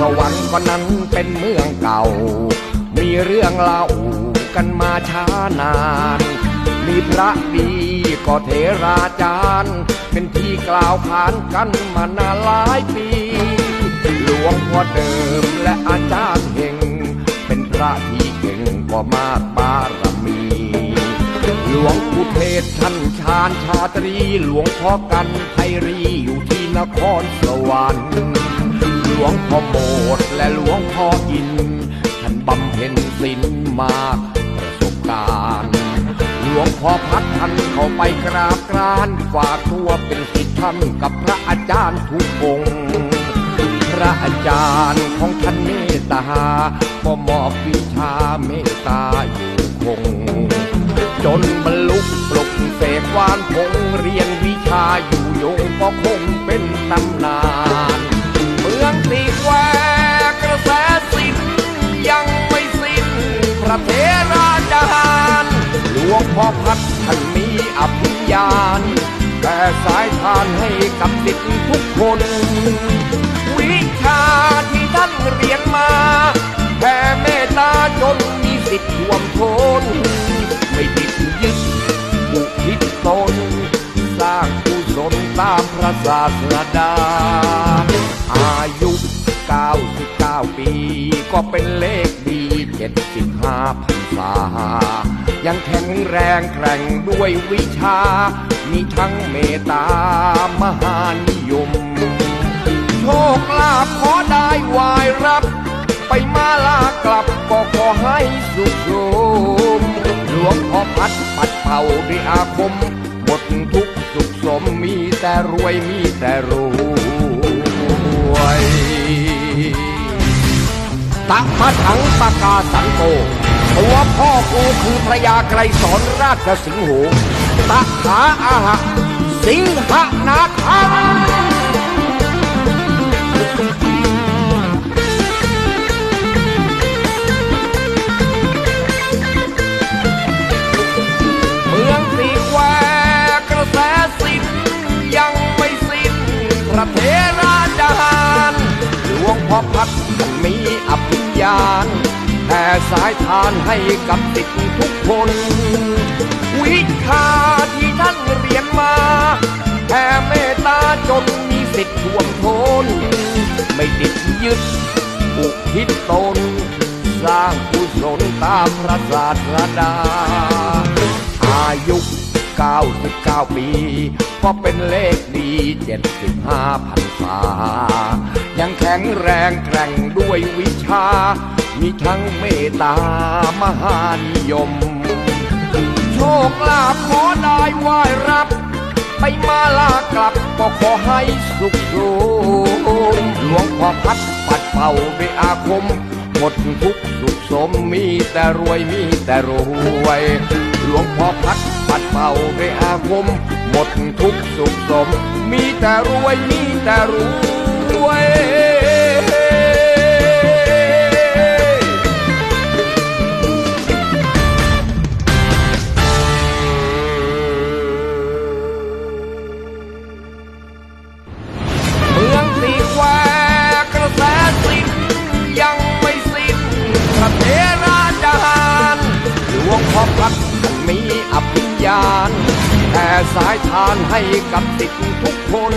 ก็นั้นเป็นเมืองเก่า มีเรื่องเล่ากันมาช้านาน มีพระดีก็เทราจารย์ เป็นที่กล่าวขานกันมานานหลายปี หลวงพ่อเดิมและอาจารย์เฮงเป็นพระที่เก่งก็มากบารมี หลวงปู่เทศท่านชาญชาตรี หลวงพ่อกันไพรีอยู่ที่นครสวรรค์ ลวงพ่อโบสถ์และหลวงพ่ออิน ท่านบำเพ็ญศีลมากประสบการณ์ หลวงพ่อพัดท่านเข้าไปกราบกรานฝากตัวเป็นศิษย์ท่านกับพระอาจารย์ทุกองค์พระอาจารย์ของท่านเมตตาก็มอบวิชาเมตตาอยู่คง จนบรรลุปลุกเสกวานพงเรียนวิชาอยู่ยงก็คงเป็นตำนาน พ่อพัดท่านมีอภิญญาณแต่สายทานให้กับสิทธิ์ทุกคน วิชาที่ท่านเรียนมาแผ่เมตตาจนมีสิทธิ์ท่วมทนไม่ติดยึดบุทิศตน สร้างกุศลตามพระศาสดา อายุ 99 ปี ก็เป็นเลขดี75พ ษา ยังแข็งแรงแกร่งด้วยวิชา มีทั้งเมตตามหานิยม โชคลาภขอได้วายรับ ไปมาลากลับก็ขอให้สุขโสมหลวงพ่อพัดปัดเป่าด้วยอาคม หมดทุกสุขสมมีแต่รวยมีแต่รวยตักมาถังปากาสังโก พ่อกูคือพระยาไกรสอนราชสิงห์โหตักขาอาหะ สิงหนาคังายทานให้กับสิทธิทุกคน วิชาที่ท่านเรียนมาแผ่เมตตาจนมีสิทธิ์ท่วมทน ไม่ติดยึดอุกทิศตน สร้างกุศลตามพระศาสดา อายุ99 ปี ก็เป็นเลขดี 75พันษา ยังแข็งแรงแกร่งด้วยวิชา มีทั้งเมตตามหานิยม โชคลาภขอได้ไหวรับ ไปมาลากลับก็ขอให้สุขโสมหลวงพ่อพัดปัดเป่าด้วยอาคม หมดทุกสุขสมมีแต่รวยมีแต่รวย หลวงพ่อพัดปัดเป่าด้วยอาคม หมดทุกสุขสม มีแต่รวยมีแต่รวย รักมีอภิญญาณแผ่สายทานให้กับติดทุกคน